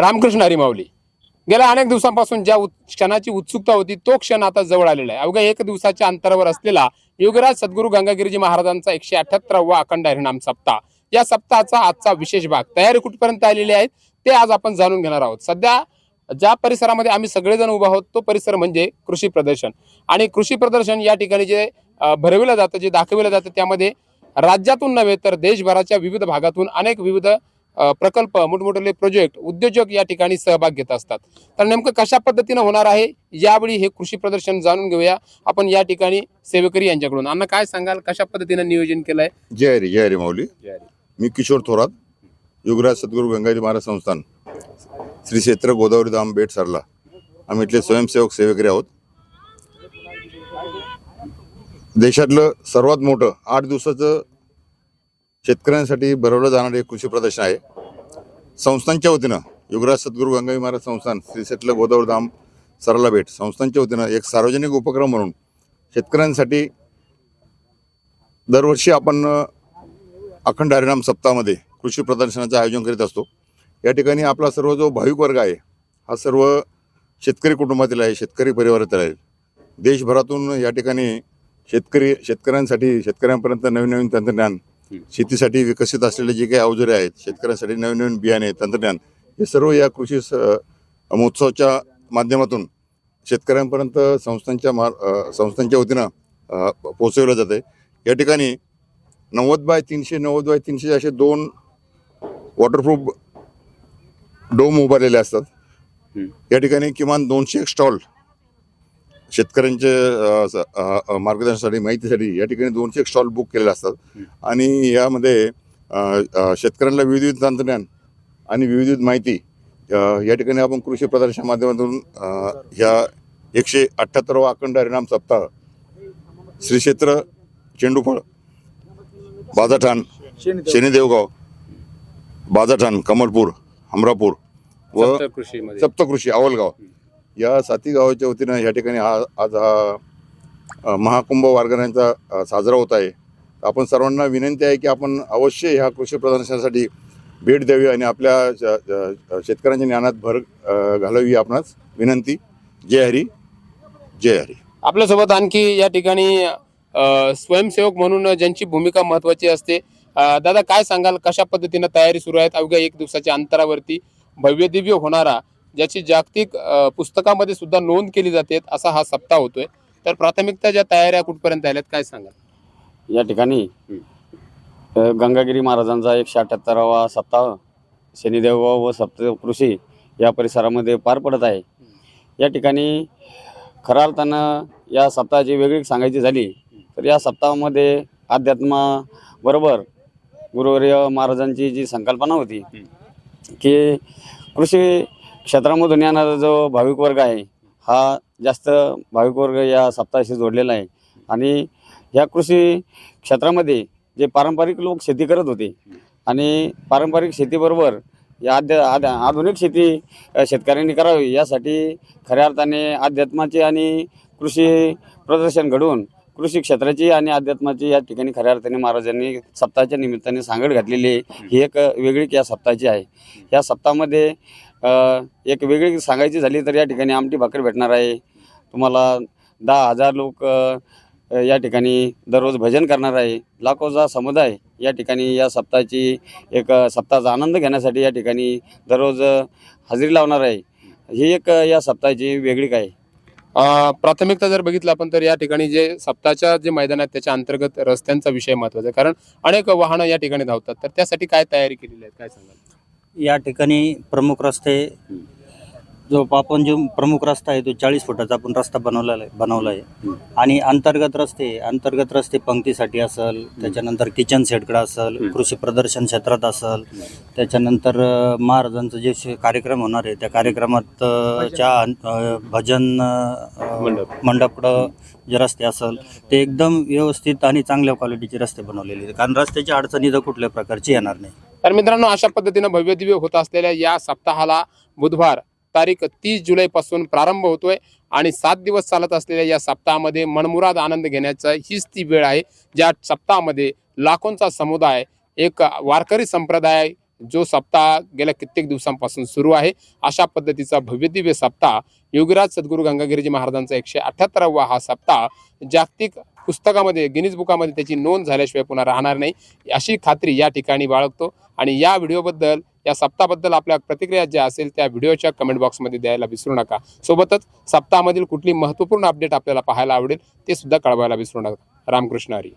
रामकृष्ण हरिमावली गेल्या अनेक दिवसांपासून ज्या क्षणाची उत्सुकता होती तो क्षण आता जवळ आलेला आहे. अवघ्या एक दिवसाच्या अंतरावर असलेला युगराज सद्गुरू गंगागिरीजी महाराजांचा एकशे अठ्याहत्तरावा अखंड हरिणाम सप्ताह. या सप्ताहाचा आजचा विशेष भाग तयारी कुठपर्यंत आलेली आहे ते आज आपण जाणून घेणार आहोत. सध्या ज्या परिसरामध्ये आम्ही सगळेजण उभा आहोत तो परिसर म्हणजे कृषी प्रदर्शन. आणि कृषी प्रदर्शन या ठिकाणी जे भरविलं जातं जे दाखविलं जातं त्यामध्ये राज्यातून नव्हे तर देशभराच्या विविध भागातून अनेक विविध प्रकल्प मोठमोठे प्रोजेक्ट उद्योजक या ठिकाणी सहभाग घेत असतात. तर नेमकं कशा पद्धतीनं होणार आहे? यावेळी हे कृषी प्रदर्शन जाणून घेऊया. आपण या ठिकाणी सेवेकरी यांच्याकडून. अण्णा काय सांगाल? कशा पद्धतीनं नियोजन केलंय? जय हरी जय हरी माऊली. मी किशोर थोरात युगराज सद्गुरू गंगाजी महाराज संस्थान. श्री क्षेत्र गोदावरी धाम बेट सरला. आम्ही इथले स्वयंसेवक सेवेकरी आहोत. देशातलं सर्वात मोठं आठ दिवसाचं शेतकऱ्यांसाठी भरवलं जाणारं एक कृषी प्रदर्शन आहे. संस्थांच्या वतीनं युगराज सद्गुरू गंगाई महाराज संस्थान श्री क्षेत्र गोदावरी धाम सरला भेट. संस्थांच्या वतीनं एक सार्वजनिक उपक्रम म्हणून शेतकऱ्यांसाठी दरवर्षी आपण अखंड हरिणाम सप्ताहामध्ये कृषी प्रदर्शनाचं आयोजन करीत असतो. या ठिकाणी आपला सर्व जो भाविक वर्ग आहे हा सर्व शेतकरी कुटुंबातील आहे शेतकरी परिवारातील आहे. देशभरातून या ठिकाणी शेतकरी शेतकऱ्यांसाठी शेतकऱ्यांपर्यंत नवीन नवीन तंत्रज्ञान शेतीसाठी विकसित असलेले जे काही अवजारे आहेत शेतकऱ्यांसाठी नवीन नवीन बियाणे तंत्रज्ञान हे सर्व या कृषी स- महोत्सवाच्या माध्यमातून शेतकऱ्यांपर्यंत संस्थांच्या मार संस्थांच्या वतीनं अ, पोहोचवलं जातं या ठिकाणी नव्वद बाय तीनशे नव्वद बाय तीनशे असे दोन वॉटरप्रूफ डोम उभारलेले असतात. या ठिकाणी किमान दोनशे एक स्टॉल शेतकऱ्यांचे अ, स- अ, अ, मार्गदर्शनासाठी माहितीसाठी या ठिकाणी दोनशे एक स्टॉल बुक केलेले असतात. आणि यामध्ये शेतकऱ्यांना विविध तंत्रज्ञान आणि विविध माहिती या ठिकाणी आपण कृषी प्रदर्शना माध्यमातून ह्या एकशे अठ्ठ्याहत्तरावा अखंड हरिनाम सप्ताह श्री क्षेत्र चेंडूफळ बाजाठाण शनी देवगाव बाजाठाण कमलपूर हमरापूर व सप्तकृषी आवलगाव. या साती गावाच्या वतीनं या ठिकाणी हा आज हा महाकुंभ वारकऱ्यांचा साजरा होत आहे. आपण सर्वांना विनंती आहे की आपण अवश्य ह्या कृषी प्रदर्शनासाठी भेट द्यावी आणि आपल्या शेतकऱ्यांच्या ज्ञानात भर घालावी आपणास विनंती. जय हरी. जय हरी. आपल्यासोबत आणखी या ठिकाणी स्वयंसेवक म्हणून ज्यांची भूमिका महत्वाची असते दादा काय सांगाल? कशा पद्धतीनं तयारी सुरू आहेत? अवघ्या एक दिवसाच्या अंतरावरती भव्य दिव्य होणारा ज्याची जागतिक पुस्तकामध्ये सुद्धा नोंद केली जाते असा हा सप्ताह होतोय. तर प्राथमिकता ज्या तयाऱ्या कुठपर्यंत आल्यात काय सांगा या ठिकाणी गंगागिरी महाराजांचा एकशे अठ्याहत्तरावा सप्ताह शनिदेव व सप्तकृषी या परिसरामध्ये पार पडत आहे. या ठिकाणी खरा अर्थानं या सप्ताहाची वेगळी सांगायची झाली तर या सप्ताहामध्ये अध्यात्माबरोबर गुरुवर्य महाराजांची जी संकल्पना होती की कृषी क्षेत्रामधून येणारा जो भाविक वर्ग आहे हा जास्त भाविक वर्ग या सप्ताहाशी जोडलेला आहे. आणि या कृषी क्षेत्रामध्ये जे पारंपरिक लोक शेती करत होते आणि पारंपरिक शेतीबरोबर या आद्य आद आधुनिक शेती शेतकऱ्यांनी करावी यासाठी खऱ्या अर्थाने अध्यात्माची आणि कृषी प्रदर्शन घडवून कृषी क्षेत्राची आणि अध्यात्माची या ठिकाणी खऱ्या अर्थाने महाराजांनी सप्ताहाच्या निमित्ताने सांगड घातलेली आहे. ही एक वेगळी या सप्ताहाची आहे. या सप्ताहामध्ये एक वेगळी सांगायची झाली तर या ठिकाणी आमटी भाकर भेटणार आहे. तुम्हाला दहा हजार लोक या ठिकाणी दररोज भजन करणार आहे. लाखोचा समुदाय या ठिकाणी या सप्ताहाची एक सप्ताहाचा आनंद घेण्यासाठी या ठिकाणी दररोज हजेरी लावणार आहे. ही एक या सप्ताहाची वेगळी काय? प्राथमिकता जर बघितलं आपण तर या ठिकाणी जे सप्ताहाच्या जे मैदान आहेत त्याच्या अंतर्गत रस्त्यांचा विषय महत्त्वाचा आहे. कारण अनेक वाहनं या ठिकाणी धावतात. तर त्यासाठी काय तयारी केलेली आहे? काय सांगाल? या ठिकाणी प्रमुख रस्ते जो आपण जो प्रमुख रस्ता आहे तो चाळीस फुटाचा आपण रस्ता बनवलेला आहे बनवला आहे. आणि अंतर्गत रस्ते अंतर्गत रस्ते पंक्तीसाठी असेल त्याच्यानंतर किचन सेटकडे असेल कृषी प्रदर्शन क्षेत्रात असेल त्याच्यानंतर महाराजांचं जे कार्यक्रम होणार आहे त्या कार्यक्रमात च्या भजन. मंडपकडं जे रस्ते असेल ते एकदम व्यवस्थित आणि चांगल्या क्वालिटीचे रस्ते बनवलेले आहेत. कारण रस्त्याची अडचणी तर कुठल्या प्रकारची येणार नाही. तर मित्रांनो अशा पद्धतीनं भव्य दिव्य होत असलेल्या या सप्ताहाला बुधवार तारीख तीस जुलैपासून प्रारंभ होतोय आणि सात दिवस चालत असलेल्या या सप्ताहामध्ये मनमुराद आनंद घेण्याचा हीच ती वेळ आहे ज्या सप्ताहामध्ये लाखोंचा समुदाय एक वारकरी संप्रदाय जो सप्ताह गेल्या कित्येक दिवसांपासून सुरू आहे अशा पद्धतीचा भव्यदिव्य सप्ताह योगीराज सद्गुरू गंगागिरीजी महाराजांचा एकशे अठ्ठ्याहत्तरावा हा सप्ताह जागतिक पुस्तकामध्ये गिनीज बुकामध्ये त्याची नोंद झाल्याशिवाय पुन्हा राहणार नाही. अशी खात्री या ठिकाणी बाळगतो. आणि या व्हिडिओबद्दल या सप्ताहाबद्दल आपल्या प्रतिक्रिया ज्या असेल त्या व्हिडिओच्या कमेंट बॉक्समध्ये द्यायला विसरू नका. सोबतच सप्ताहामधील कुठली महत्त्वपूर्ण अपडेट आपल्याला पाहायला आवडेल ते सुद्धा कळवायला विसरू नका. रामकृष्ण हरी.